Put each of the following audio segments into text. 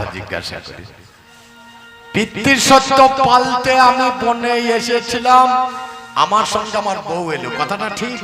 কথা জিজ্ঞাসা করি। পিতৃ সত্য পালতে আমি বনে এসেছিলাম। আমার সঙ্গে আমার বউ এলো। কথাটা ঠিক?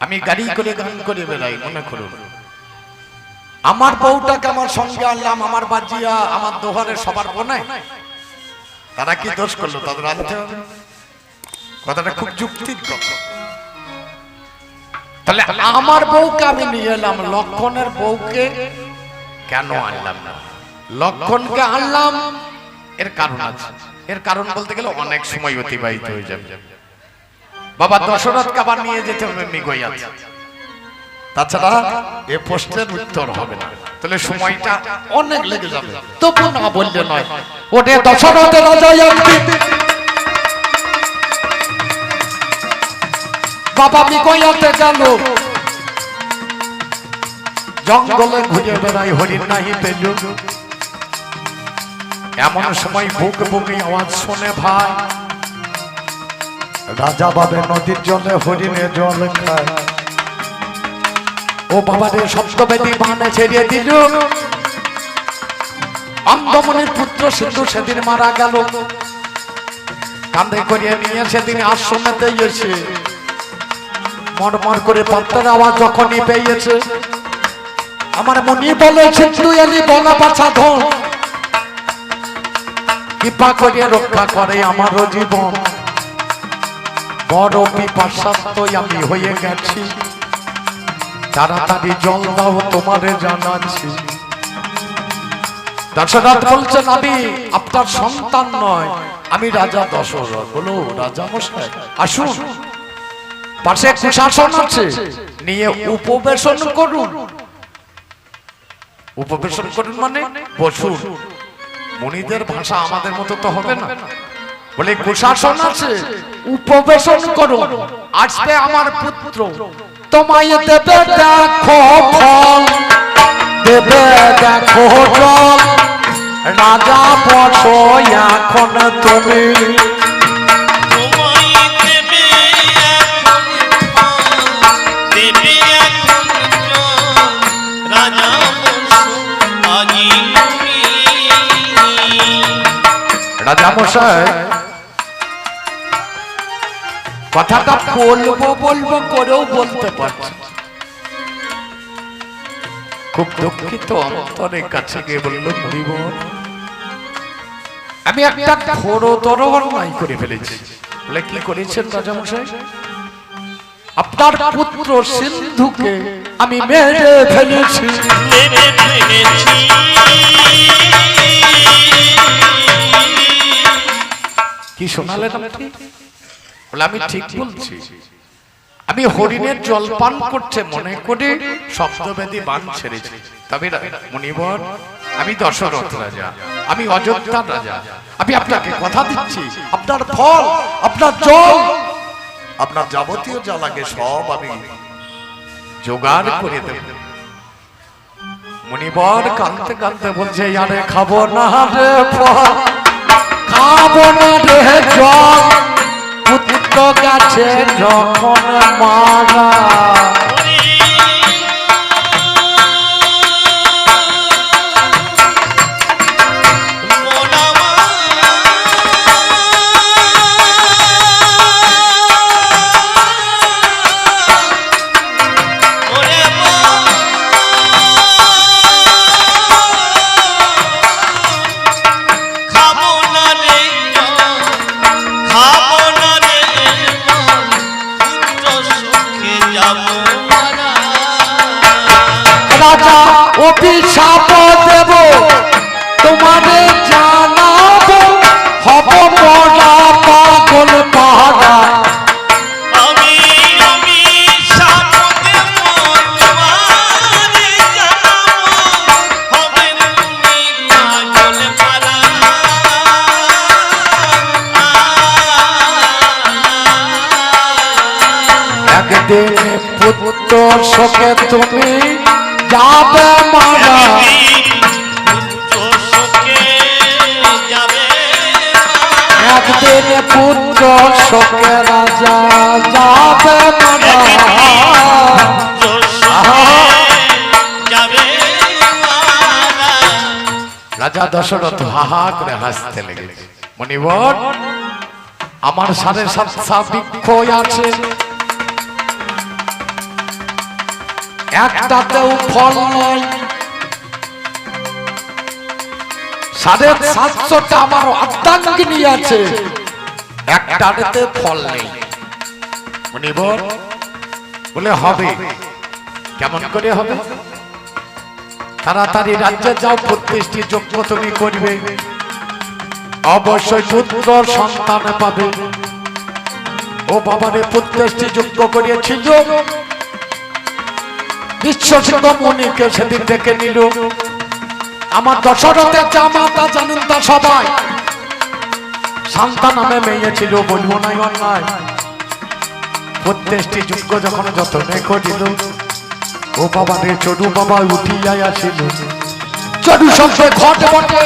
আমি গাড়ি করে গান করে বেড়াই, মনে করুন। আমার বউটাকে আমার সঙ্গে আনলাম, আমার বাজিয়া আমার দোহারে সবার বনে। তারা কি দোষ করল? তাদের আনতে হবে। কথাটা খুব যুক্তির কথা। তাহলে আমার বউকে আমি নিয়ে এলাম, লক্ষণের বউকে কেন আনলাম না? লক্ষণকে আনলাম এর কারণ আছে। এর কারণ বলতে গেলে অনেক সময় অতিবাহিত হয়ে যাবে। বাবা দশরথকে আবার নিয়ে যেতে হবে মৃগয়াতে তাছাড়া এ প্রশ্নের উত্তর হবে না। তাহলে সময়টা অনেক লেগে যাবে। তবু না বললে নয়। ওটে দশরথের রাজা বাবা মৃগয়াতে গেল। জঙ্গলে ঘুরে বেড়াই হরিণ নাহি পেল। এমন সময় বুক বুকে আওয়াজ শোনে ভাই। রাজা বাবে নদীর জলে হরিণে জল খায়। ও বাবা রে সপ্তবেদী বানে ছেড়িয়ে দিল। অন্ধমনির পুত্র সিন্ধু সেদিন মারা গেল। কাঁধে করিয়ে নিয়ে সেদিন আশ্রমেতে এসে। মরমর করে পত্রের আওয়াজ যখনই পেয়েছে। আমার মনি বলে সিন্ধু এলি বলা বাছা ধন। কৃপা করিয়ে রক্ষা করে আমারও জীবন। বড় পিপাসাত্ম আমি হয়ে গেছি। তাড়াতাড়ি জল দাও তোমারে জানাচ্ছি। দশরথ বলছেন, আমি আপনার সন্তান নয়, আমি রাজা দশরথ। বলো, রাজা মশাই, আসুন। পাশে কুশাসন আছে, নিয়ে উপবেশন করুন। উপবেশন করুন মানে বসুন। মনিদের ভাষা আমাদের মতো তো হবে না। বলে, কুশাসন আছে, উপবেশন করুন আসবে আমার পুত্র। তোমায় দেবে দেখো ফল। দেবে দেখো জল। রাজা বসো এখন তুমি। কথাটা বলব বলব করেও বলতে পারছি। খুব দুঃখিত অন্তরের কাছে গিয়ে বলল জীবন আমি একটা ঘোরতর অন্যায় করে ফেলেছি। বলে কি করেছেন রাজা মশাই আপনার পুত্র সিন্ধুকে আমি মেরে ফেলেছি। মেরে ফেলেছি। কি শোনালেন আপনি? বলে আমি ঠিক বলছি। আমি হরিণের জল পান করছে মনে করে শব্দবেদী বান ছেড়েছি। তবে মুনিবর আমি দশরথ রাজা। আমি অযোধ্যার রাজা। আমি আপনাকে কথা দিচ্ছি। আপনার ফল আপনার জল। আপনার যাবতীয় যা লাগে সব আমি জোগাড় করে দেব। মুনিবর কাঁদতে কাঁদতে বলছে আরে খাব না রে ফল। খাব না রে জল পুত্র গেছে যখন মারা শোকে তুমি যাবে মারা। একদিন পুত্র শোকে রাজা যাবে রাজা দশরথ হা হা করে হাসতে লেগেছে মণিবর, আমার সাড়ে সাতটা বৃক্ষ আছে। একটাতেও ফল নাই সাড়ে সাতশোটা আমার অর্ধাঙ্গিনী আছে। একটাতে ফল নেই। মণিবর বলে হবে। কেমন করে হবে? তাড়াতাড়ি রাজ্যে যাও প্রতিষ্ঠি যোগ্য তুমি করবে। অবশ্যই পুত্র সন্তান পাবে। ও বাবারে প্রতিষ্ঠি যোগ্য করিয়েছিল বিশ্বসিংহ মণিকে সেদিন ডেকে নিল। আমার দশরথের জামাতা জানেন তা সবাই। সন্তান নামে মেয়ে ছিল বলব নাই অন্যায়। প্রত্যেকটি যোগ্য যখন যতনে করিল, ও বাবা রে, চড়ু বাবা উঠিয়া আসিল। চড়ু সঙ্গে ঘট বটে,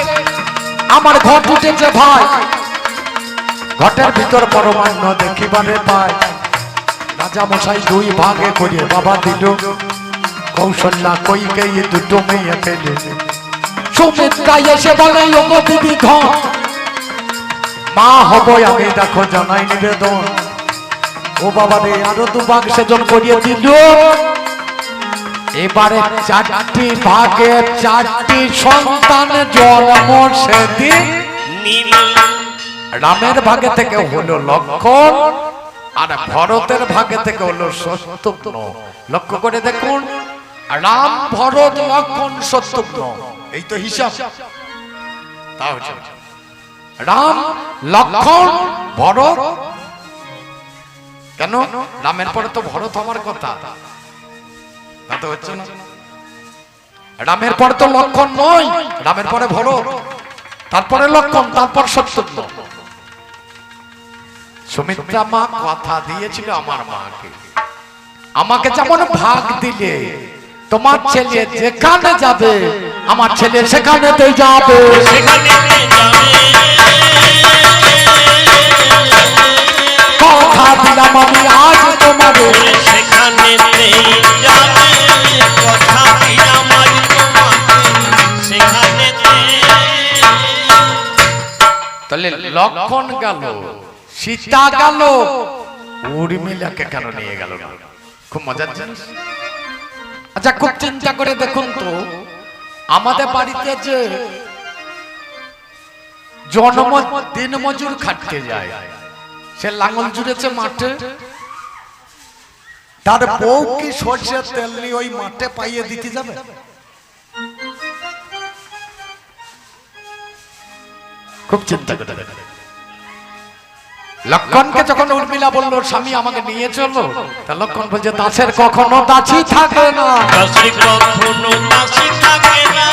আমার ঘট উঠেছে ভাই। ঘটের ভিতর পরমান্ন দেখিবারে পায়। রাজা মশাই দুই ভাগে করে বাবা দিল। কৌশল্যা কই গিয়ে দুটো মেয়ে পেলে। সুমিত্রা এসে বলে ওগো দিদি ঘর মা হব আমি দেখো জানাই নিবেদন। ও বাবা রে আরও দু ভাগ সেজন করিয়ে দিল এবারে চারটি ভাগে চারটি সন্তান জন্ম সেদিন। রামের ভাগে থেকে হলো লক্ষণ আর ভরতের ভাগে থেকে হলো সত্যগ্ন লক্ষ্য করে দেখুন রাম ভরত লক্ষণ সত্যগ্ন এই তো হিসাব। রাম লক্ষণ ভরত। কেন? রামের পরে তো ভরত হওয়ার কথা। তা তো হচ্ছে না। রামের পরে তো লক্ষণ নয়। রামের পরে ভরত। তারপরে লক্ষণ, তারপর সত্যগ্ন সুমিত্রা মা কথা দিয়েছিল আমার মাকে। আমাকে যেমন ভাগ দিলে তোমার ছেলে যেখানে যাবে আমার ছেলে সেখানেতেই যাবে। সেখানে কথা দিলাম আমি আজ তোমারে সেখানে কথা দিলাম সেখানে তাহলে লক্ষণ গেল সীতা গেল উর্মিলাকে কেন নিয়ে গেল? খুব মজার জিনিস। আচ্ছা খুব চিন্তা করে দেখুন তো, আমাদের বাড়িতে যে জন্ম দিন মজুর খাটতে যায়, সে লাঙল জুড়েছে মাঠে, তার বউ কি সর্ষের তেল নিয়ে ওই মাঠে পাইয়ে দিতে যাবে খুব চিন্তা করে। লক্ষণকে যখন উর্মিলা বলল স্বামী আমাকে নিয়ে চলো তা লক্ষণ বলছে দাসের কখনো দাসী থাকে না। দাসী কখনো দাসী থাকে না।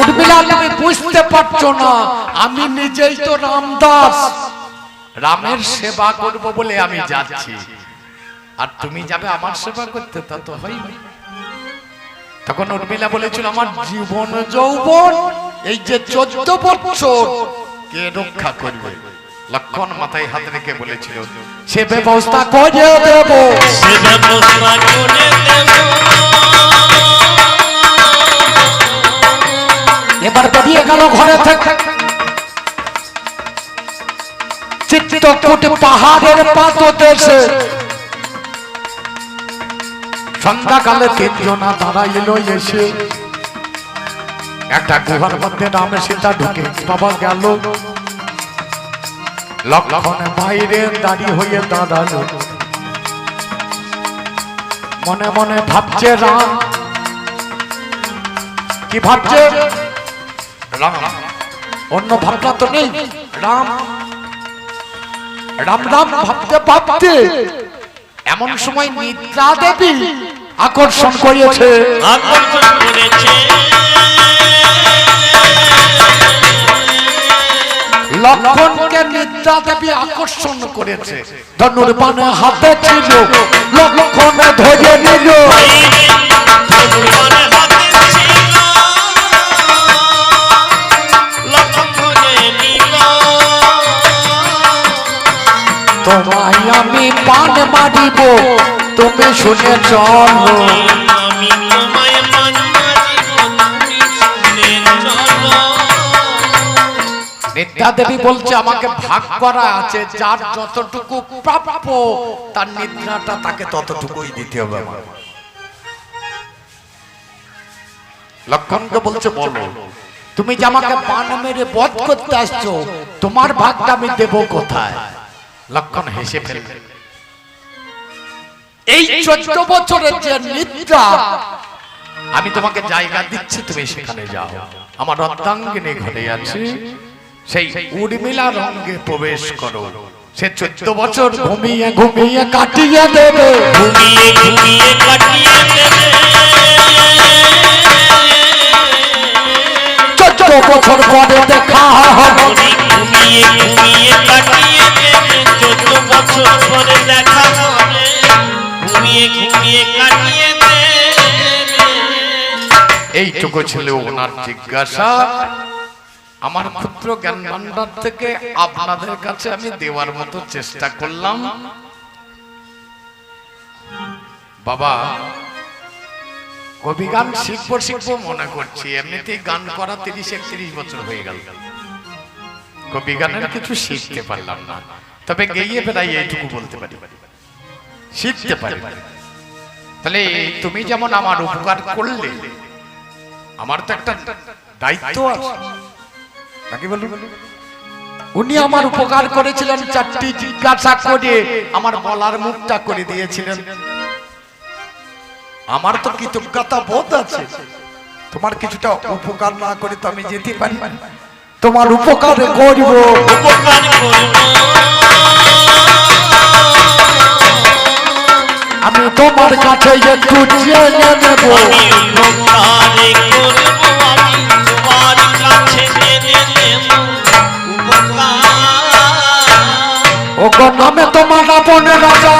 উর্মিলা তুমি বুঝতে পারছ না আমি নিজেই তো রামদাস। রামের সেবা করব বলে আমি যাচ্ছি। আর তুমি যাবে আমার সেবা করতে তা তো হয়নি। তখন উর্মিলা বলেছিল আমার জীবন যৌবন এই যে চোদ্দ বছর কে রক্ষা করবে? লক্ষণ মাথায় হাত রেখে বলেছিল সে ব্যবস্থা করে দেব। সে ব্যবস্থা করে দেব। এবার বেরিয়ে গেল ঘরে থেকে চিত্রকূট পাহাড়ের পাত দেশে সন্ধ্যাকালে তিনজনা দাঁড়াইল এসে। একটা গুহার মধ্যে নামে সীতা ঢুকে বাবা গেল। লক্ষণ বাইরে দাঁড়িয়ে হয়ে দাঁড়াল। মনে মনে ভাবছে, রাম, কি ভাবছে? রাম, অন্য ভাবনা তো নেই। রাম রাম রাম ভাবতে ভাবতে, এমন সময় নিদ্রা দেবী আকর্ষণ করিয়েছে আকর্ষণ করেছে। লক্ষণকে নিদ্রা দেবী আকর্ষণ করেছে। ধনুর পানে হাতে ছিল লক্ষণ ধরে নিল। তোমায় আমি পান মারিব তুমি শুনে চলো। নিত্যা দেবী বলছে আমাকে ভাগ করা আছে যার যতটুকু প্রাপ্য তার নিদ্রাটা তাকে ততটুকুই দিতে হবে লক্ষণকে বলছে বলো তুমি যে আমাকে পান মেরে বধ করতে আসছো তোমার ভাগটা আমি দেবো কোথায়? লক্ষণ হেসে ফেলবে। এই চোদ্দ বছরের যে নিদ্রা আমি তোমাকে জায়গা দিচ্ছি তুমি সেখানে যাও। আমার অর্ধাঙ্গিনী ঘরে আছে। সেই উর্মিলা রঙ্গে প্রবেশ করো। সে চোদ্দ বছর ঘুমিয়ে ঘুমিয়ে কাটিয়ে দেবে। ঘুমিয়ে ঘুমিয়ে কাটিয়ে দেবে। চোদ্দ বছর পরে এইটুকু ছিল ওনার জিজ্ঞাসা। আমার ক্ষুদ্র জ্ঞান ভান্ডার থেকে আপনাদের কাছে আমি দেওয়ার মতো চেষ্টা করলাম। বাবা, কবি গান শিখব শিখব মনে করছি। এমনিতেই গান করা তিরিশ, একত্রিশ বছর হয়ে গেল। কবি গানের কিছু শিখতে পারলাম না। তবে গেয়ে বেড়াই এইটুকু বলতে পারি। শিখতে পারি। তাহলে তুমি যেমন আমার উপকার করলে আমার তো একটা দায়িত্ব আছে। নাকি বলুন উনি আমার উপকার করেছিলেন চারটি জিজ্ঞাসা করে আমার বলার মুখটা করে দিয়েছিলেন। আমার তো কৃতজ্ঞতা বোধ আছে। তোমার কিছুটা উপকার না করে তো আমি যেতে পারি। তোমার উপকার করব। উপকার করব। আমি তোমার কাছে একটু জেনে নেব। ও নামে তোমার আপন রাজা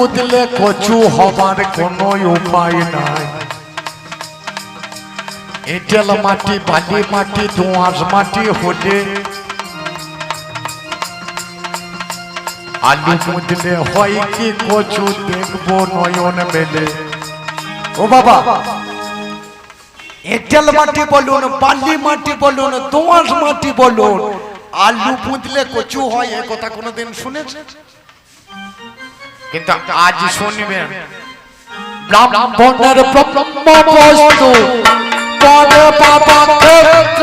আলু কচু হবার কোনো উপায় নাই। এঁটেল মাটি, বালি মাটি দোঁয়াশ মাটি হলে আলু পুদলে হয় কি কচু, দেখব নয়ন মেলে। ও বাবা এঁটেল মাটি বলুন, বালি মাটি বলুন দোঁয়াশ মাটি বলুন, আলু পুঁতলে কচু হয় এ কথা কোনোদিন শুনেছেন? কিন্তু আজ শুনবেন ব্রাহ্মণের ব্রহ্ম বস্তু পরে বাবা ক্ষেত্র।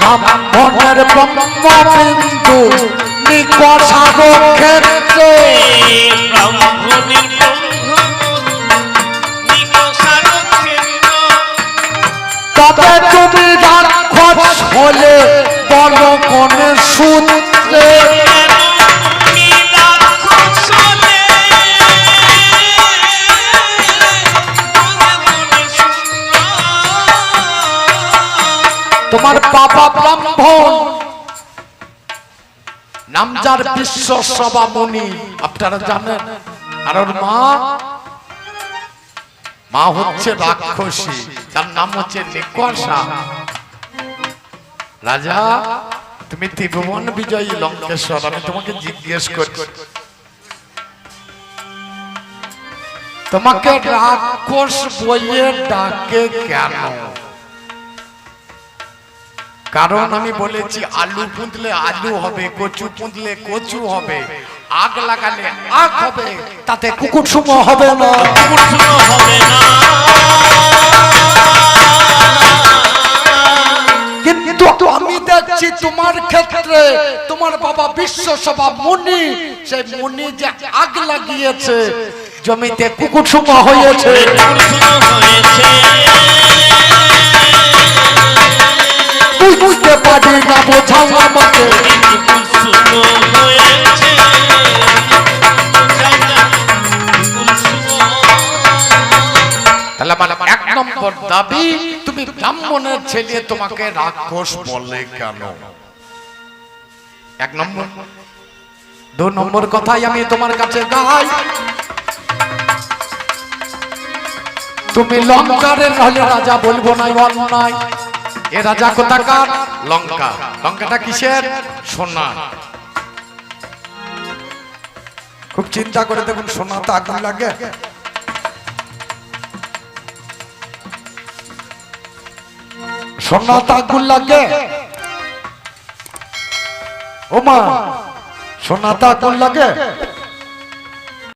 ব্রাহ্মণের ব্রহ্ম বিন্দু নিকষাগ ক্ষেত্র। তবে তুমি রাক্ষস হলে বল কোনে তোমার বাবা ব্রাহ্মণ, নামজার বিশ্ব সভা মুনি আপনারা জানেন? আর মা মা হচ্ছে রাক্ষসী, তার নাম হচ্ছে নিকষা রাজা, তুমি ত্রিভুবন বিজয়ী লঙ্কেশ্বর, আমি তোমাকে জিজ্ঞেস করি। তোমাকে রাক্ষস বইয়ে ডাকে কেন? কারণ আমি বলেছি আলু পুঁতলে আলু হবে কচু পুঁতলে কচু হবে আগ লাগালে আগ হবে তাতে কুকুর সুম হবে না। হবে না। কিন্তু আমি দেখছি তোমার ক্ষেত্রে তোমার বাবা বিশ্ব সভা মুনি সেই মুনি যে আগ লাগিয়েছে জমিতে কুকুর সুম হয়েছে। হয়েছে। দাবি তুমি ব্রাহ্মণের ছেলে তোমাকে রাক্ষস বলে কেন এক নম্বর দু নম্বর কথাই আমি তোমার কাছে গাই তুমি লঙ্কারের রাজা বলব না অন্যায় এ রাজা কোথাকার? লঙ্কা। লঙ্কাটা কিসের? সোনা। খুব চিন্তা করে দেখুন, সোনা তো আগুন লাগে। সোনা তো আগুন লাগে। ও মা সোনা তো আগুন লাগে।